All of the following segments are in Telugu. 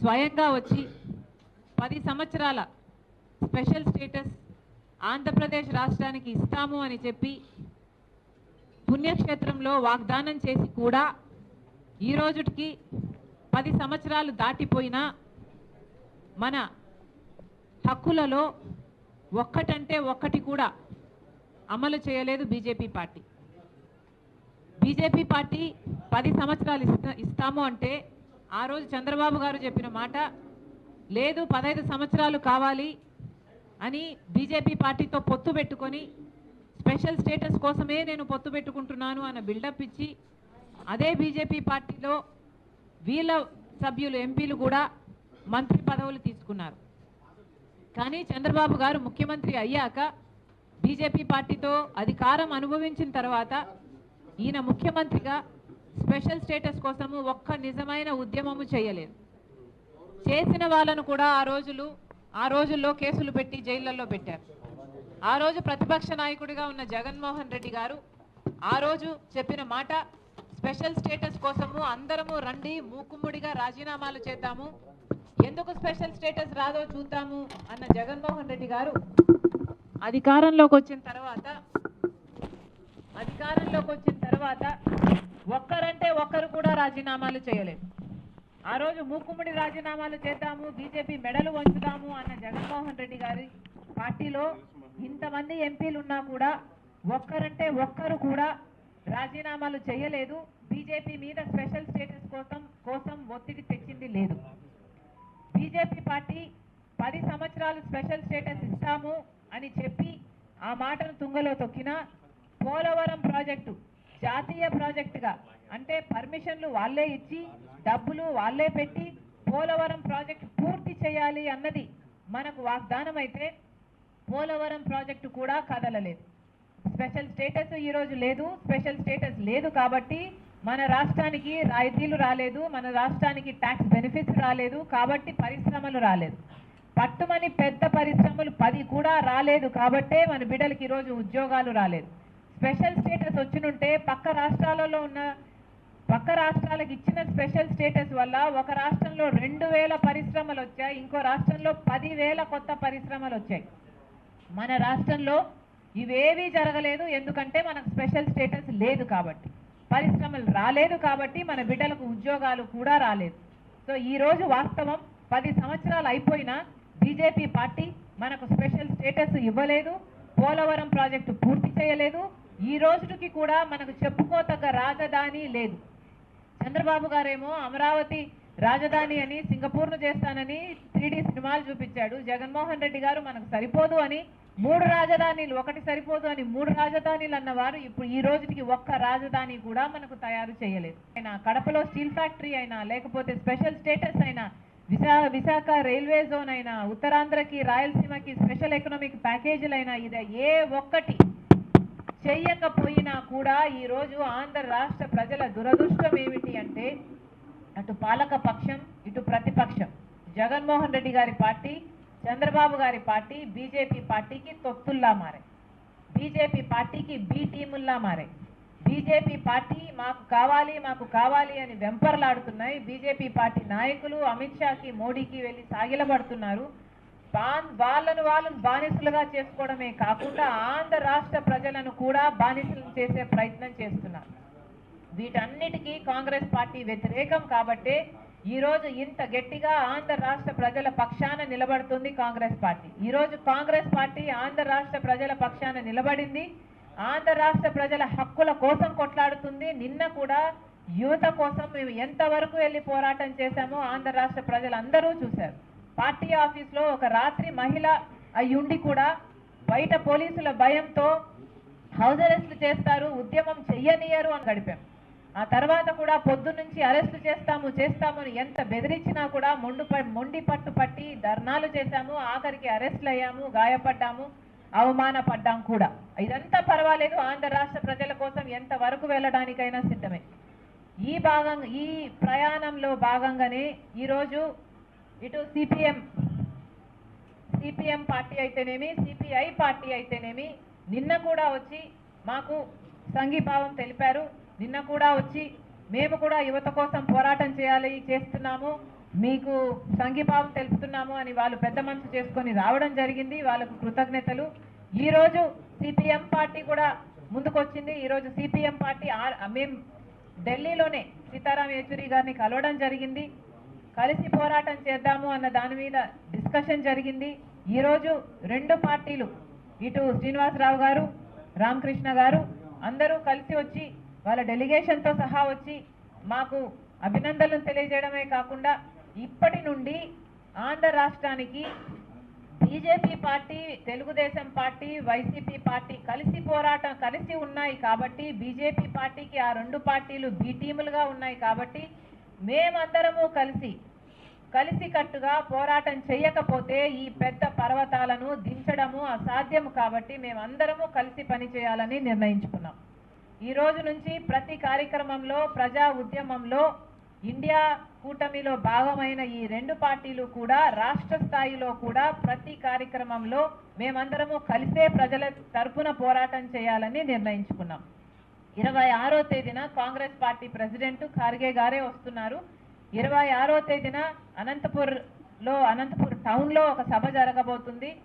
స్వయంగా వచ్చి పది సంవత్సరాల స్పెషల్ స్టేటస్ ఆంధ్రప్రదేశ్ రాష్ట్రానికి ఇస్తాము అని చెప్పి పుణ్యక్షేత్రంలో వాగ్దానం చేసి కూడా ఈ రోజుకి పది సంవత్సరాలు దాటిపోయినా మన హక్కులలో ఒక్కటంటే ఒక్కటి కూడా అమలు చేయలేదు బీజేపీ పార్టీ. బీజేపీ పార్టీ పది సంవత్సరాలు ఇస్తా ఇస్తాము అంటే ఆ రోజు చంద్రబాబు గారు చెప్పిన మాట లేదు పదహైదు సంవత్సరాలు కావాలి అని బీజేపీ పార్టీతో పొత్తు పెట్టుకొని స్పెషల్ స్టేటస్ కోసమే నేను పొత్తు పెట్టుకుంటున్నాను అన్న బిల్డప్ ఇచ్చి అదే బీజేపీ పార్టీలో వీళ్ళ సభ్యులు ఎంపీలు కూడా మంత్రి పదవులు తీసుకున్నారు. కానీ చంద్రబాబు గారు ముఖ్యమంత్రి అయ్యాక బీజేపీ పార్టీతో అధికారం అనుభవించిన తర్వాత ఈయన ముఖ్యమంత్రిగా స్పెషల్ స్టేటస్ కోసము ఒక్క నిజమైన ఉద్యమము చేయలేదు. చేసిన వాళ్ళను కూడా ఆ రోజులు ఆ రోజుల్లో కేసులు పెట్టి జైళ్ళల్లో పెట్టారు. ఆ రోజు ప్రతిపక్ష నాయకుడిగా ఉన్న జగన్మోహన్ రెడ్డి గారు ఆ రోజు చెప్పిన మాట స్పెషల్ స్టేటస్ కోసము అందరము రండి మూకుమ్ముడిగా రాజీనామాలు చేద్దాము. ఎందుకు స్పెషల్ స్టేటస్ రాదో చూద్దాము అన్న జగన్మోహన్ రెడ్డి గారు అధికారంలోకి వచ్చిన తర్వాత అధికారంలోకి వచ్చిన తర్వాత ఒక్కరంటే ఒక్కరు కూడా రాజీనామాలు చేయలేదు ఆ రోజు మూకుమ్మడి రాజీనామాలు చేద్దాము బీజేపీ మెడలు వంచుదాము అన్న జగన్మోహన్ రెడ్డి గారి పార్టీలో ఇంతమంది ఎంపీలు ఉన్నా కూడా ఒక్కరంటే ఒక్కరు కూడా రాజీనామాలు చేయలేదు. బీజేపీ మీద స్పెషల్ స్టేటస్ కోసం కోసం ఒత్తిడి తెచ్చింది లేదు. బీజేపీ పార్టీ పది సంవత్సరాలు స్పెషల్ స్టేటస్ ఇస్తాము అని చెప్పి ఆ మాటను తుంగలో తొక్కిన పోలవరం ప్రాజెక్టు జాతీయ ప్రాజెక్టుగా అంటే పర్మిషన్లు వాళ్ళే ఇచ్చి డబ్బులు వాళ్ళే పెట్టి పోలవరం ప్రాజెక్టు పూర్తి చేయాలి అన్నది మనకు వాగ్దానం అయితే పోలవరం ప్రాజెక్టు కూడా కదలలేదు. స్పెషల్ స్టేటస్ ఈరోజు లేదు స్పెషల్ స్టేటస్ లేదు కాబట్టి మన రాష్ట్రానికి రాయితీలు రాలేదు మన రాష్ట్రానికి ట్యాక్స్ బెనిఫిట్స్ రాలేదు కాబట్టి పరిశ్రమలు రాలేదు. పట్టుమని పెద్ద పరిశ్రమలు పది కూడా రాలేదు కాబట్టే మన బిడ్డలకి ఈరోజు ఉద్యోగాలు రాలేదు. స్పెషల్ స్టేటస్ వచ్చినుంటే పక్క రాష్ట్రాలలో ఉన్న పక్క రాష్ట్రాలకు ఇచ్చిన స్పెషల్ స్టేటస్ వల్ల ఒక రాష్ట్రంలో రెండు వేల పరిశ్రమలు వచ్చాయి ఇంకో రాష్ట్రంలో పదివేల కొత్త పరిశ్రమలు వచ్చాయి. మన రాష్ట్రంలో ఇవేవీ జరగలేదు ఎందుకంటే మనకు స్పెషల్ స్టేటస్ లేదు కాబట్టి. పరిశ్రమలు రాలేదు కాబట్టి మన బిడ్డలకు ఉద్యోగాలు కూడా రాలేదు. సో ఈ రోజు వాస్తవం పది సంవత్సరాలు అయిపోయినా బీజేపీ పార్టీ మనకు స్పెషల్ స్టేటస్ ఇవ్వలేదు పోలవరం ప్రాజెక్టు పూర్తి చేయలేదు ఈ రోజుకి కూడా మనకు చెప్పుకోతగ్గ రాజధాని లేదు. చంద్రబాబు గారేమో అమరావతి రాజధాని అని సింగపూర్ను చేస్తానని త్రీడీ సినిమాలు చూపించాడు. జగన్మోహన్ రెడ్డి గారు మనకు సరిపోదు అని మూడు రాజధానీలు ఒకటి సరిపోదు అని మూడు రాజధానీలు అన్నవారు ఇప్పుడు ఈ రోజుకి ఒక్క రాజధాని కూడా మనకు తయారు చేయలేదు. అయినా కడపలో స్టీల్ ఫ్యాక్టరీ అయినా లేకపోతే స్పెషల్ స్టేటస్ అయినా విశా విశాఖ రైల్వే జోన్ అయినా ఉత్తరాంధ్రకి రాయలసీమకి స్పెషల్ ఎకనామిక్ ప్యాకేజీలైనా ఇదే ఏ ఒక్కటి చెయ్యకపోయినా కూడా ఈరోజు ఆంధ్ర రాష్ట్ర ప్రజల దురదృష్టం ఏమిటి అంటే అటు పాలక పక్షం ఇటు ప్రతిపక్షం. జగన్మోహన్ రెడ్డి గారి పార్టీ చంద్రబాబు గారి పార్టీ బీజేపీ పార్టీకి తొత్తుల్లా మారాయి. బీజేపీ పార్టీకి బి టీముల్లా మారాయి. బీజేపీ పార్టీ మాకు కావాలి మాకు కావాలి అని వెంపర్లాడుతున్నాయి. బీజేపీ పార్టీ నాయకులు అమిత్ షాకి మోడీకి వెళ్ళి సాగిలబడుతున్నారు బాన్ వాళ్ళను వాళ్ళను బానిసలుగా చేసుకోవడమే కాకుండా ఆంధ్ర రాష్ట్ర ప్రజలను కూడా బానిసలు చేసే ప్రయత్నం చేస్తున్నారు. వీటన్నిటికీ కాంగ్రెస్ పార్టీ వ్యతిరేకం కాబట్టే ఈ రోజు ఇంత గట్టిగా ఆంధ్ర రాష్ట్ర ప్రజల పక్షాన నిలబడుతుంది కాంగ్రెస్ పార్టీ. ఈరోజు కాంగ్రెస్ పార్టీ ఆంధ్ర రాష్ట్ర ప్రజల పక్షాన నిలబడింది. ఆంధ్ర రాష్ట్ర ప్రజల హక్కుల కోసం కొట్లాడుతుంది. నిన్న కూడా యువత కోసం మేము ఎంతవరకు వెళ్ళి పోరాటం చేశామో ఆంధ్ర రాష్ట్ర ప్రజలందరూ చూశారు. పార్టీ ఆఫీస్లో ఒక రాత్రి మహిళ అయ్యుండి కూడా బయట పోలీసుల భయంతో హౌస్ అరెస్ట్లు చేస్తారు ఉద్యమం చెయ్యనియరు అని గడిపాం. ఆ తర్వాత కూడా పొద్దు నుంచి అరెస్టు చేస్తాము చేస్తాము అని ఎంత బెదిరించినా కూడా మొండు మొండి పట్టు పట్టి ధర్నాలు చేశాము ఆఖరికి అరెస్టులు అయ్యాము గాయపడ్డాము అవమానపడ్డాం కూడా. ఇదంతా పర్వాలేదు ఆంధ్ర రాష్ట్ర ప్రజల కోసం ఎంత వరకు వెళ్ళడానికైనా సిద్ధమే. ఈ భాగంగా ఈ ప్రయాణంలో భాగంగానే ఈరోజు ఇటు సిపిఎం సిపిఎం పార్టీ అయితేనేమి సిపిఐ పార్టీ అయితేనేమి నిన్న కూడా వచ్చి మాకు సంఘీభావం తెలిపారు. నిన్న కూడా వచ్చి మేము కూడా యువత కోసం పోరాటం చేయాలి చేస్తున్నాము. మీకు సంఘీభావం తెలుపుతున్నాము అని వాళ్ళు పెద్ద మనసు చేసుకొని రావడం జరిగింది. వాళ్ళకు కృతజ్ఞతలు. ఈరోజు సిపిఎం పార్టీ కూడా ముందుకొచ్చింది. ఈరోజు సిపిఎం పార్టీ మేము ఢిల్లీలోనే సీతారాం యేచూరి గారిని కలవడం జరిగింది. కలిసి పోరాటం చేద్దాము అన్న దాని మీద డిస్కషన్ జరిగింది. ఈరోజు రెండు పార్టీలు ఇటు శ్రీనివాసరావు గారు రామకృష్ణ గారు అందరూ కలిసి వచ్చి వాళ్ళ డెలిగేషన్తో సహా వచ్చి మాకు అభినందనలు తెలియజేయడమే కాకుండా ఇప్పటి నుండి ఆంధ్ర రాష్ట్రానికి BJP party Telugu Desam party YCP party కలిసి పోరాటం కలిసి ఉన్నాయి కాబట్టి బీజేపీ పార్టీకి ఆ రెండు పార్టీలు బి టీములుగా ఉన్నాయి కాబట్టి మేమందరము కలిసి కలిసికట్టుగా పోరాటం చేయకపోతే ఈ పెద్ద పర్వతాలను దించడము అసాధ్యము కాబట్టి మేమందరము కలిసి పనిచేయాలని నిర్ణయించుకున్నాం. ఈ రోజు నుంచి ప్రతి కార్యక్రమంలో ప్రజా ఉద్యమంలో ఇండియా కూటమిలో భాగమైన ఈ రెండు పార్టీలు కూడా రాష్ట్ర స్థాయిలో కూడా ప్రతి కార్యక్రమంలో మేమందరము కలిసే ప్రజల తరపున పోరాటం చేయాలని నిర్ణయించుకున్నాం. ఇరవై ఆరో తేదీన కాంగ్రెస్ పార్టీ ప్రెసిడెంట్ ఖార్గే గారే వస్తున్నారు. ఇరవై ఆరో తేదీన అనంతపూర్లో అనంతపూర్ టౌన్లో ఒక సభ జరగబోతుంది.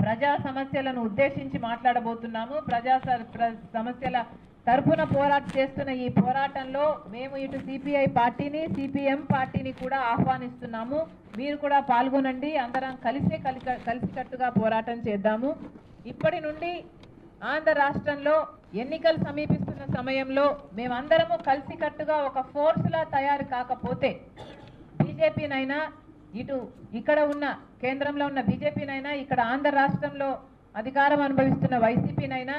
ప్రజా సమస్యలను ఉద్దేశించి మాట్లాడబోతున్నాము. ప్రజా స- ప్ర- సమస్యల తరఫున పోరాట చేస్తున్న ఈ పోరాటంలో మేము ఇటు సిపిఐ పార్టీని సిపిఎం పార్టీని కూడా ఆహ్వానిస్తున్నాము. మీరు కూడా పాల్గొనండి. అందరం కలిసే కలిసి కలిసికట్టుగా పోరాటం చేద్దాము. ఇప్పటి నుండి ఆంధ్ర రాష్ట్రంలో ఎన్నికలు సమీపిస్తున్న సమయంలో మేమందరము కలిసికట్టుగా ఒక ఫోర్స్లా తయారు కాకపోతే బీజేపీనైనా ఇటు ఇక్కడ ఉన్న కేంద్రంలో ఉన్న బీజేపీనైనా ఇక్కడ ఆంధ్ర రాష్ట్రంలో అధికారం అనుభవిస్తున్న వైసీపీనైనా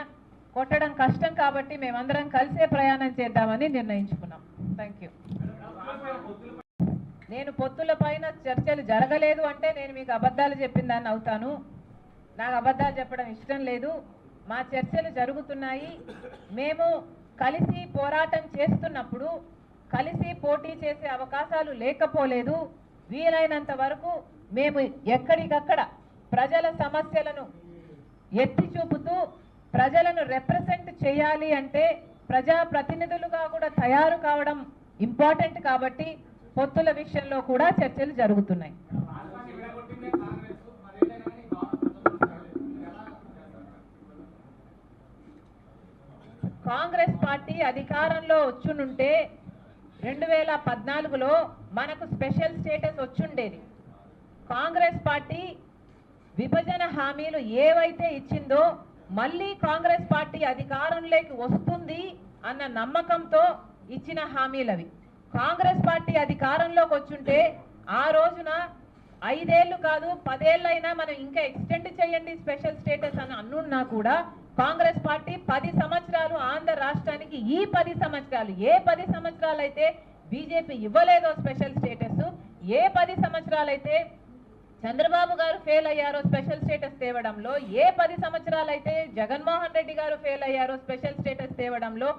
కొట్టడం కష్టం కాబట్టి మేమందరం కలిసే ప్రయాణం చేద్దామని నిర్ణయించుకున్నాం. థ్యాంక్ యూ నేను పొత్తుల పైన చర్చలు జరగలేదు అంటే నేను మీకు అబద్ధాలు చెప్పిందాన్ని అవుతాను. నాకు అబద్ధాలు చెప్పడం ఇష్టం లేదు. మా చర్చలు జరుగుతున్నాయి. మేము కలిసి పోరాటం చేస్తున్నప్పుడు కలిసి పోటీ చేసే అవకాశాలు లేకపోలేదు. వీలైనంత వరకు మేము ఎక్కడికక్కడ ప్రజల సమస్యలను ఎత్తి చూపుతూ ప్రజలను రిప్రజెంట్ చేయాలి అంటే ప్రజా ప్రతినిధులుగా కూడా తయారు కావడం ఇంపార్టెంట్ కాబట్టి పొత్తుల విషయంలో కూడా చర్చలు జరుగుతున్నాయి. కాంగ్రెస్ పార్టీ అధికారంలో వచ్చునుంటే రెండు వేల పద్నాలుగులో మనకు స్పెషల్ స్టేటస్ వచ్చుండేది. కాంగ్రెస్ పార్టీ విభజన హామీలు ఏవైతే ఇచ్చిందో మళ్ళీ కాంగ్రెస్ పార్టీ అధికారంలోకి వస్తుంది అన్న నమ్మకంతో ఇచ్చిన హామీలవి. కాంగ్రెస్ పార్టీ అధికారంలోకి వచ్చుంటే ఆ రోజున ఐదేళ్ళు కాదు పదేళ్ళైనా మనం ఇంకా ఎక్స్టెండ్ చేయండి స్పెషల్ స్టేటస్ అని అన్నున్నా కూడా కాంగ్రెస్ పార్టీ పది సంవత్సరాలు ఆంధ్ర రాష్ట్రానికి ఈ పది సంవత్సరాలు ఏ పది సంవత్సరాలు అయితే బీజేపీ ఇవ్వలేదో స్పెషల్ స్టేటస్ ఏ పది సంవత్సరాలైతే చంద్రబాబు గారు ఫెయిల్ అయ్యారో స్పెషల్ స్టేటస్ తేవడంలో ఏ పది సంవత్సరాలైతే జగన్మోహన్ రెడ్డి గారు ఫెయిల్ అయ్యారో స్పెషల్ స్టేటస్ తేవడంలో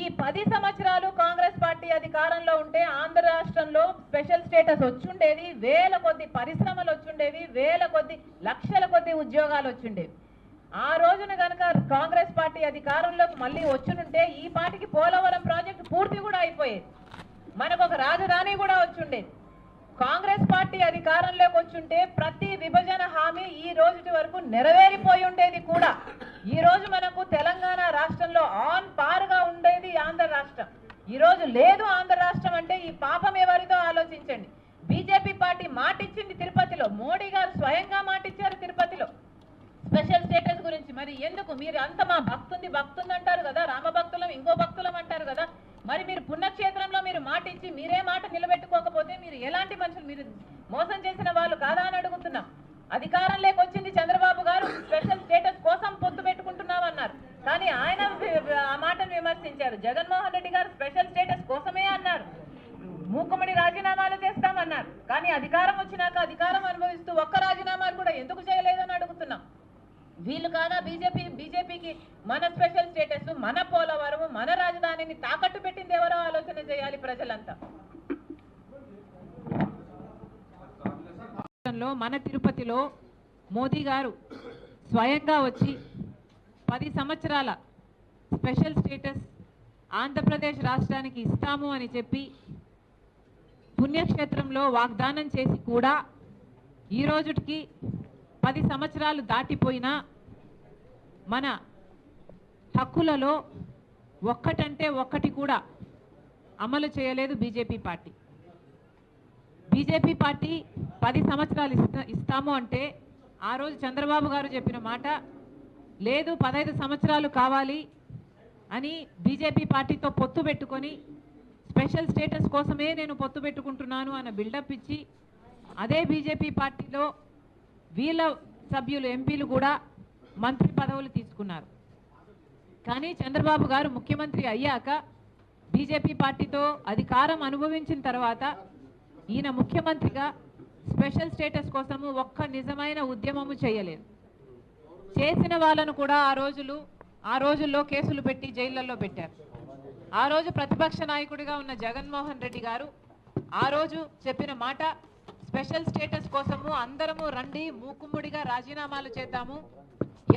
ఈ పది సంవత్సరాలు కాంగ్రెస్ పార్టీ అధికారంలో ఉంటే ఆంధ్ర రాష్ట్రంలో స్పెషల్ స్టేటస్ వచ్చుండేవి వేల కొద్ది పరిశ్రమలు వచ్చుండేవి వేల కొద్ది లక్షల కొద్ది ఉద్యోగాలు వచ్చుండేవి. ఆ రోజున గనక కాంగ్రెస్ పార్టీ అధికారంలోకి మళ్ళీ వచ్చునుంటే ఈ పార్టీకి పోలవరం ప్రాజెక్టు పూర్తి కూడా అయిపోయేది. మనకు ఒక రాజధాని కూడా వచ్చుండేది. కాంగ్రెస్ పార్టీ అధికారంలోకి వచ్చుంటే ప్రతి విభజన హామీ ఈ రోజుటి వరకు నెరవేరిపోయి ఉండేది కూడా. ఈ రోజు మనకు తెలంగాణ రాష్ట్రంలో ఆన్ పారుగా ఉండేది ఆంధ్ర రాష్ట్రం. ఈ రోజు లేదు ఆంధ్ర రాష్ట్రం అంటే ఈ పాపం ఎవరిదో ఆలోచించండి. బీజేపీ పార్టీ మాటిచ్చింది తిరుపతిలో. మోడీ గారు స్వయంగా మాట గురించి మరి ఎందుకు మీరు అంత మా భక్తుంది భక్తుంది అంటారు కదా? రామ భక్తులం ఇంకో భక్తులం అంటారు కదా? మరి మీరు పుణ్యక్షేత్రంలో మీరు మాట ఇచ్చి మీరే మాట నిలబెట్టుకోకపోతే మీరు ఎలాంటి మనుషులు? మీరు మోసం చేసిన వాళ్ళు కాదా అని అడుగుతున్నాం. అధికారం లేకొచ్చింది చంద్రబాబు గారు. స్పెషల్ స్టేటస్ కోసం పొత్తు పెట్టుకుంటున్నామన్నారు కానీ ఆయన ఆ మాటను విమర్శించారు. జగన్మోహన్ రెడ్డి గారు స్పెషల్ స్టేటస్ కోసమే అన్నారు. మూకుమ్మడి రాజీనామాలు చేస్తామన్నారు. కానీ అధికారం వచ్చినాక అధికారం అనుభవిస్తూ ఒక్క రాజీనామాలు కూడా ఎందుకు చేయలేదని అడుగుతున్నాం. వీళ్ళు కాదా బీజేపీ బీజేపీకి మన స్పెషల్ స్టేటస్ మన పోలవరం మన రాజధానిని తాకట్టు పెట్టింది ఎవరో ఆలోచన చేయాలి ప్రజలంతా. రాష్ట్రంలో మన తిరుపతిలో మోదీ గారు స్వయంగా వచ్చి పది సంవత్సరాల స్పెషల్ స్టేటస్ ఆంధ్రప్రదేశ్ రాష్ట్రానికి ఇస్తాము అని చెప్పి పుణ్యక్షేత్రంలో వాగ్దానం చేసి కూడా ఈ రోజుకి పది సంవత్సరాలు దాటిపోయినా మన హక్కులలో ఒక్కటంటే ఒక్కటి కూడా అమలు చేయలేదు బీజేపీ పార్టీ. బీజేపీ పార్టీ పది సంవత్సరాలు ఇస్తా ఇస్తాము అంటే ఆ రోజు చంద్రబాబు గారు చెప్పిన మాట లేదు పదహైదు సంవత్సరాలు కావాలి అని బీజేపీ పార్టీతో పొత్తు పెట్టుకొని స్పెషల్ స్టేటస్ కోసమే నేను పొత్తు పెట్టుకుంటున్నాను అన్న బిల్డప్ ఇచ్చి అదే బీజేపీ పార్టీలో వీళ్ళ సభ్యులు ఎంపీలు కూడా మంత్రి పదవులు తీసుకున్నారు. కానీ చంద్రబాబు గారు ముఖ్యమంత్రి అయ్యాక బీజేపీ పార్టీతో అధికారం అనుభవించిన తర్వాత ఈయన ముఖ్యమంత్రిగా స్పెషల్ స్టేటస్ కోసము ఒక్క నిజమైన ఉద్యమము చేయలేదు. చేసిన వాళ్ళను కూడా ఆ రోజులు ఆ రోజుల్లో కేసులు పెట్టి జైళ్ళల్లో పెట్టారు. ఆ రోజు ప్రతిపక్ష నాయకుడిగా ఉన్న జగన్మోహన్ రెడ్డి గారు ఆ రోజు చెప్పిన మాట స్పెషల్ స్టేటస్ కోసము అందరము రండి మూకుమ్ముడిగా రాజీనామాలు చేద్దాము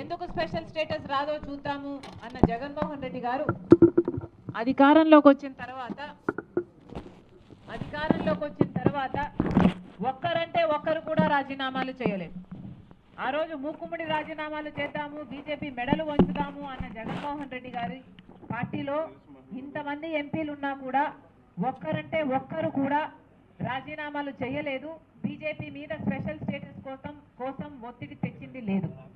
ఎందుకు స్పెషల్ స్టేటస్ రాదో చూద్దాము అన్న జగన్మోహన్ రెడ్డి గారు అధికారంలోకి వచ్చిన తర్వాత అధికారంలోకి వచ్చిన తర్వాత ఒక్కరంటే ఒక్కరు కూడా రాజీనామాలు చేయలేదు. ఆ రోజు మూకుమ్మడి రాజీనామాలు చేద్దాము బీజేపీ మెడలు వంచుదాము అన్న జగన్మోహన్ రెడ్డి గారి పార్టీలో ఇంతమంది ఎంపీలు ఉన్నా కూడా ఒక్కరంటే ఒక్కరు కూడా రాజీనామాలు చేయలేదు. బీజేపీ మీద స్పెషల్ స్టేటస్ కోసం కోసం ఒత్తిడి తెచ్చింది లేదు.